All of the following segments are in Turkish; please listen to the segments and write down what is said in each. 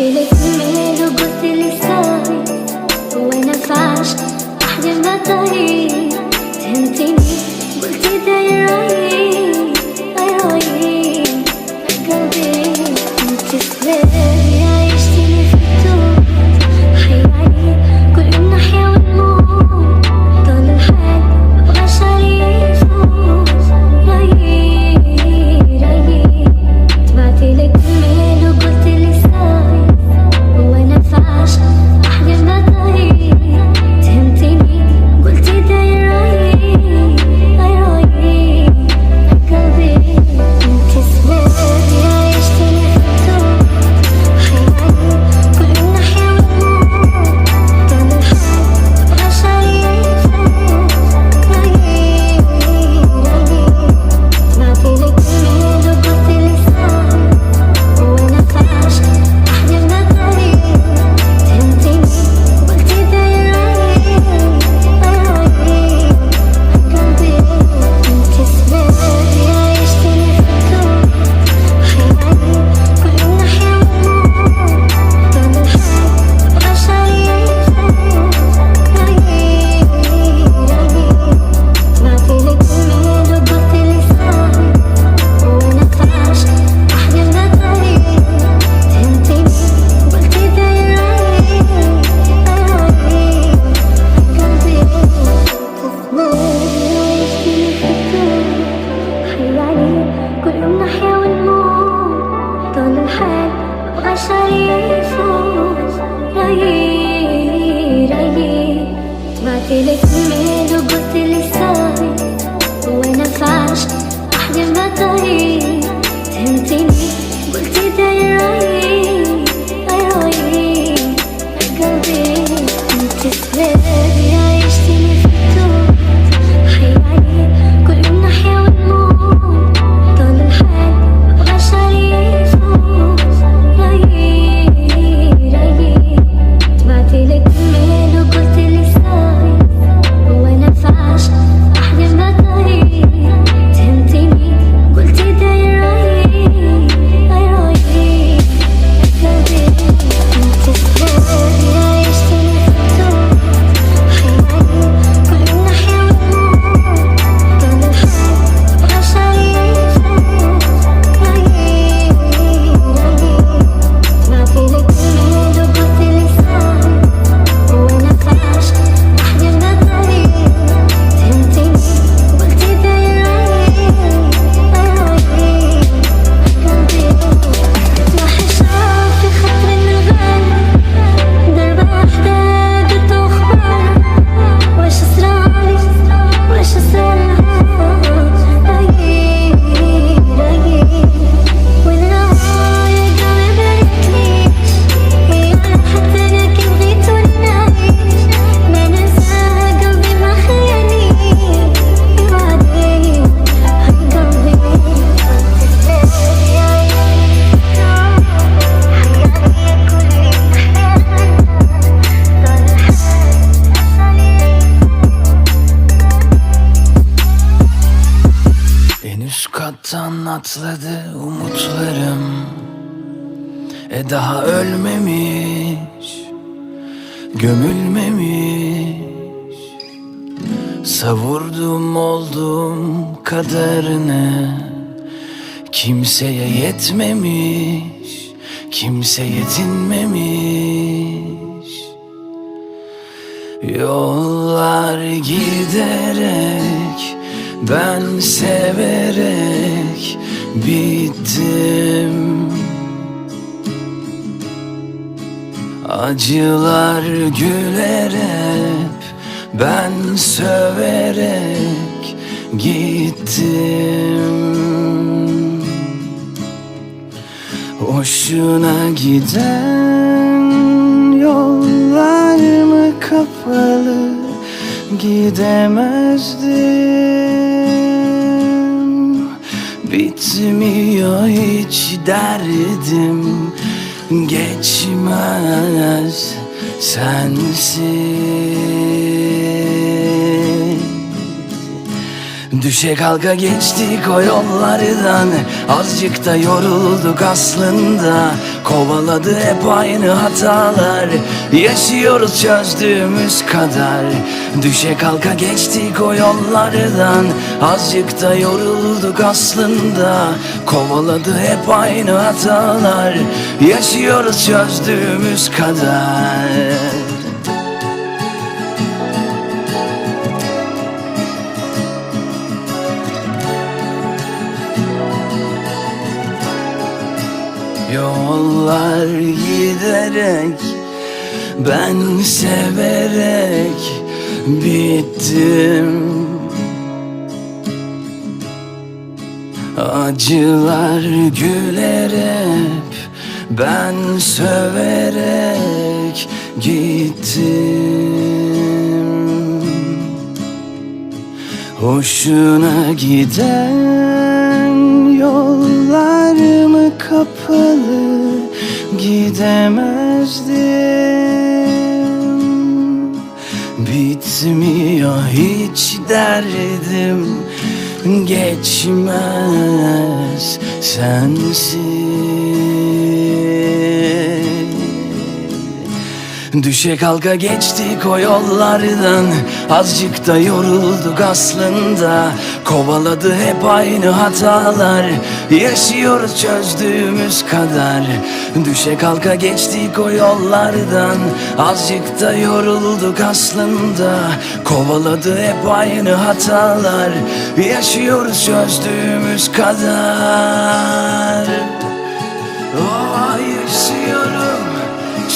غسلت من وقلت لي سوري وأنا فاش احلم بطريق Elektrime, du gutelisa kanatladı umutlarım. E daha ölmemiş Gömülmemiş. Savurdum oldum kadarını Kimseye yetmemiş Kimse yetinmemiş. Yollar giderek ben severek bittim. Acılar gülerek Ben söverek gittim. Hoşuna giden yollar mı kapalı? gidemezdim. Bitmiyor hiç derdim. Geçmez sensiz. Düşe kalka geçtik o yollardan. Azıcık da yorulduk aslında. Kovaladı hep aynı hatalar. Yaşıyoruz çözdüğümüz kadar. Düşe kalka geçtik o yollardan. Azıcık da yorulduk aslında. Kovaladı hep aynı hatalar. Yaşıyoruz çözdüğümüz kadar giderek Ben severek bittim. Acılar gülerek Ben söverek gittim. Hoşuna giden yollar mı kapalı gidemezdim. Bitmiyor hiç derdim geçmez sensiz Düşe kalka geçtik o yollardan. Azıcık da yorulduk aslında. Kovaladı hep aynı hatalar. Yaşıyoruz çözdüğümüz kadar. Düşe kalka geçtik o yollardan. Azıcık da yorulduk aslında. Kovaladı hep aynı hatalar. Yaşıyoruz çözdüğümüz kadar. Oh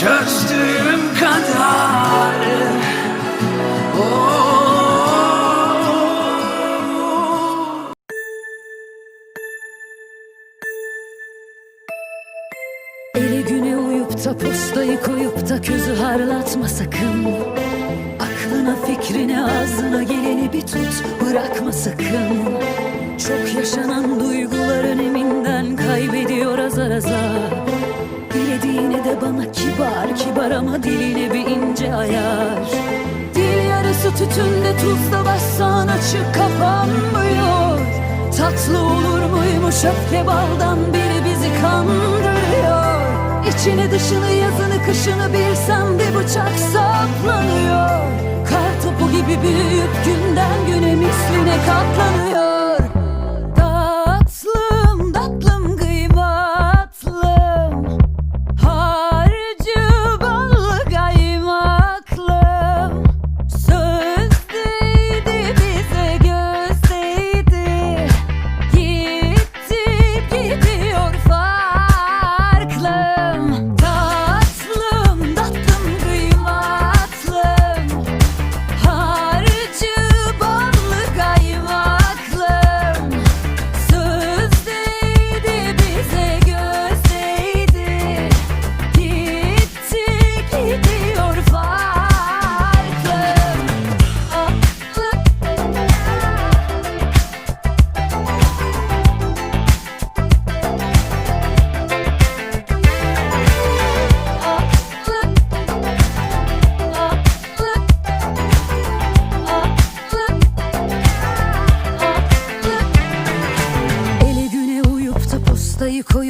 çözdüğüm kadar. Oh. Eli güne uyup da postayı koyup da közü harlatma sakın. Aklına fikrine ağzına geleni bir tut bırakma sakın kibar kibar ama diline bir ince ayar. Dil yarısı tütünde tuzla bassan açık kapanmıyor Tatlı olur muymuş öfke baldan biri bizi kandırıyor. İçini dışını yazını kışını bilsem bir bıçak saplanıyor. Kar topu gibi büyüyüp günden güne misline katlanıyor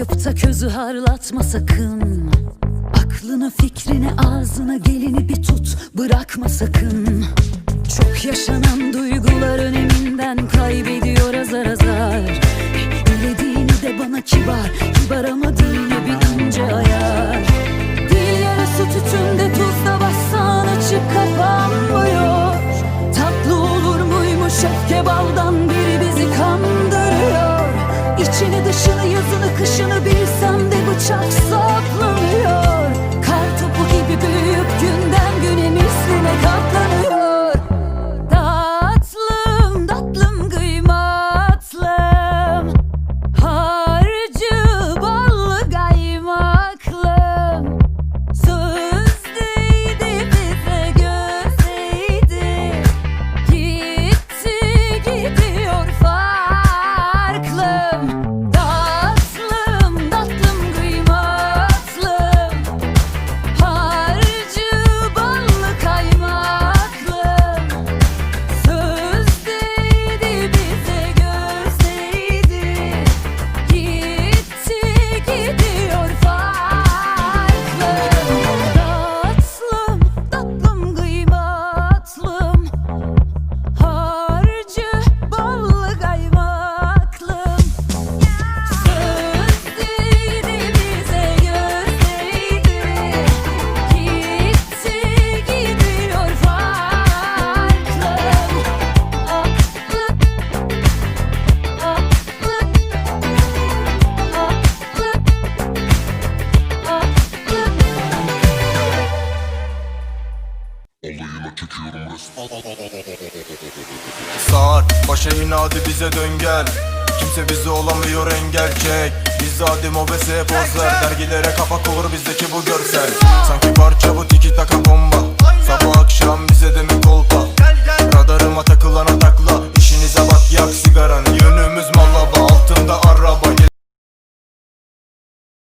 koyup da közü harlatma sakın. Aklına fikrine ağzına geleni bir tut bırakma sakın. Çok yaşanan duygular öneminden kaybediyor azar azar. Dilediğini de bana kibar kibar ama hadi bize dön gel. Kimse bizi olamıyor engel çek. Biz adi mobese pozlar Dergilere kapak olur bizdeki bu görsel. Sanki parça bu tiki taka bomba. Sabah akşam bize de mi kolpa? Radarıma takılana takla İşinize bak yak sigaranı